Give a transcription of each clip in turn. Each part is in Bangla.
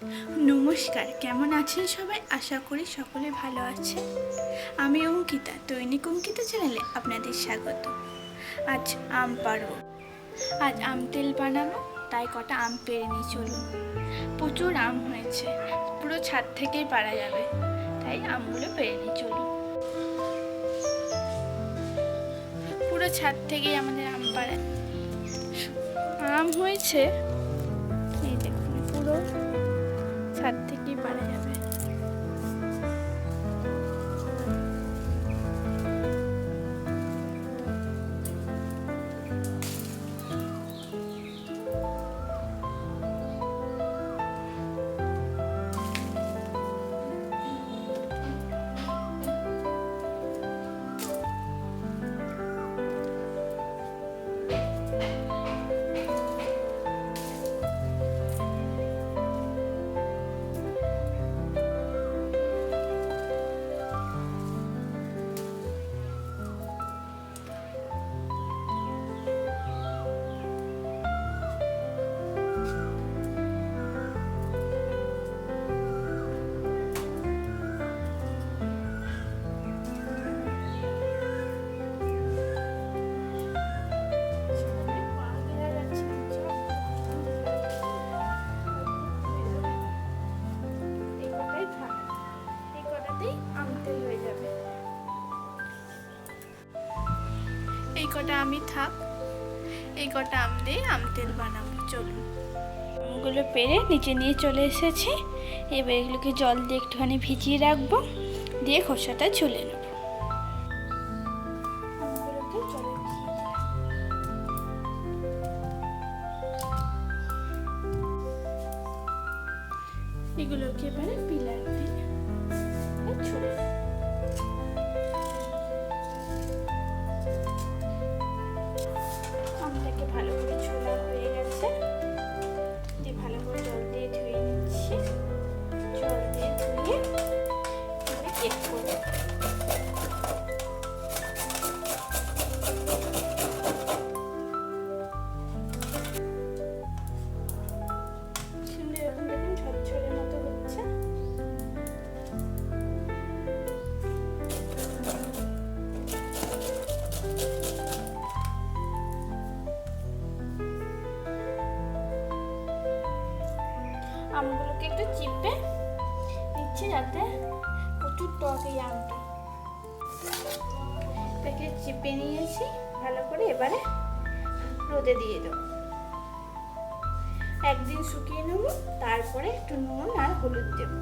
নমস্কার, কেমন আছেন সবাই? আশা করি সকলে ভালো আছে আমি অঙ্কিতা, দৈনিক অঙ্কিতা চ্যানেলে আপনাদের স্বাগত। আজ আম পারব আজ আম তেল বানাবো, তাই কটা আম পেরে নিয়ে চলুন। প্রচুর আম হয়েছে, পুরো ছাদ থেকেই পারা যাবে, তাই আমগুলো পেরে নিয়ে চলুন। পুরো ছাদ থেকেই আমাদের আম পাড়া আম হয়েছে, এই দেখুন পুরো ছাদ কটা আমি থাক, এই কটা আম দিয়ে আম তেল বানাবো, চলুন। আমগুলো পেরে নিচে নিয়ে চলে এসেছি। এবার এগুলোকে জল দিয়ে একটুখানি ভিজিয়ে রাখব, দিয়ে খোসাটা ছুলে নেব। এগুলোকে এবারে পিলার চিপে নিচ্ছি যাতে প্রচুর টক এই আমটা এটাকে চিপে নিয়েছি ভালো করে এবারে রোদে দিয়ে দেবো একদিন শুকিয়ে নেব তারপরে একটু নুন আর হলুদ দেবো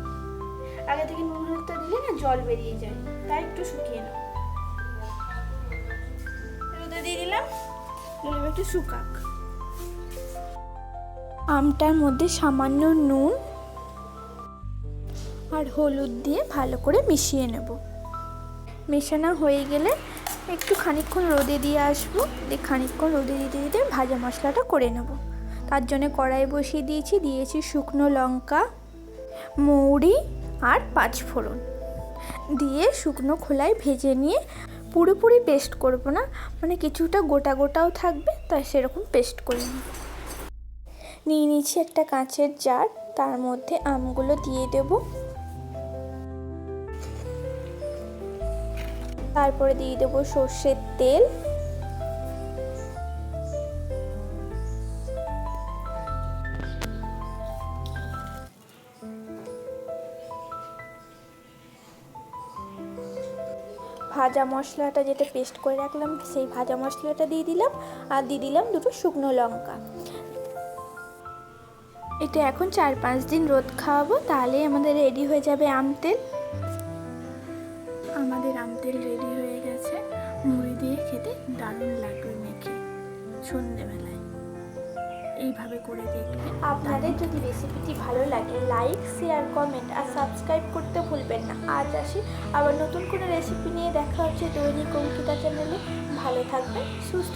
আগে থেকে নুন হলুদটা দিলে না জল বেরিয়ে যায় তাই একটু শুকিয়ে নেব রোদে দিয়ে দিলাম একটু শুকাক আমটার মধ্যে সামান্য নুন আর হলুদ দিয়ে ভালো করে মিশিয়ে নেব। মেশানো হয়ে গেলে একটু খানিকক্ষণ রোদে দিয়ে আসব। দিয়ে খানিকক্ষণ রোদে দিতে দিতে ভাজা মশলাটা করে নেব। তার জন্য কড়াই বসিয়ে দিয়েছি দিয়েছি শুকনো লঙ্কা, মৌরি আর পাঁচফোড়ন। দিয়ে শুকনো খোলায় ভেজে নিয়ে পুরোপুরি পেস্ট করব না মানে কিছুটা গোটা গোটাও থাকবে, তাই সেরকম পেস্ট করে নেব। নিয়ে নিয়েছি একটা কাঁচের জার, তার মধ্যে আমগুলো দিয়ে দেব। তারপরে দিয়ে দেব সর্ষের তেল। ভাজা মশলাটা যেটা পেস্ট করে রাখলাম, সেই ভাজা মশলাটা দিয়ে দিলাম আর দিয়ে দিলাম দুটো শুকনো লঙ্কা। এটা এখন চার পাঁচ দিন রোদ খাওয়াবো তাহলে আমাদের রেডি হয়ে যাবে আম তেল। মুড়ি দিয়ে খেতে দারুণ লাগবে মেখে সন্ধেবেলায়। এইভাবে করে দেখবে আপনাদের যদি রেসিপিটি ভালো লাগে লাইক শেয়ার কমেন্ট আর সাবস্ক্রাইব করতে ভুলবেন না। আজ আসি আবার নতুন কোনো রেসিপি নিয়ে দেখা হচ্ছে দৈনিক অঙ্কিতা চ্যানেলে ভালো থাকবেন সুস্থ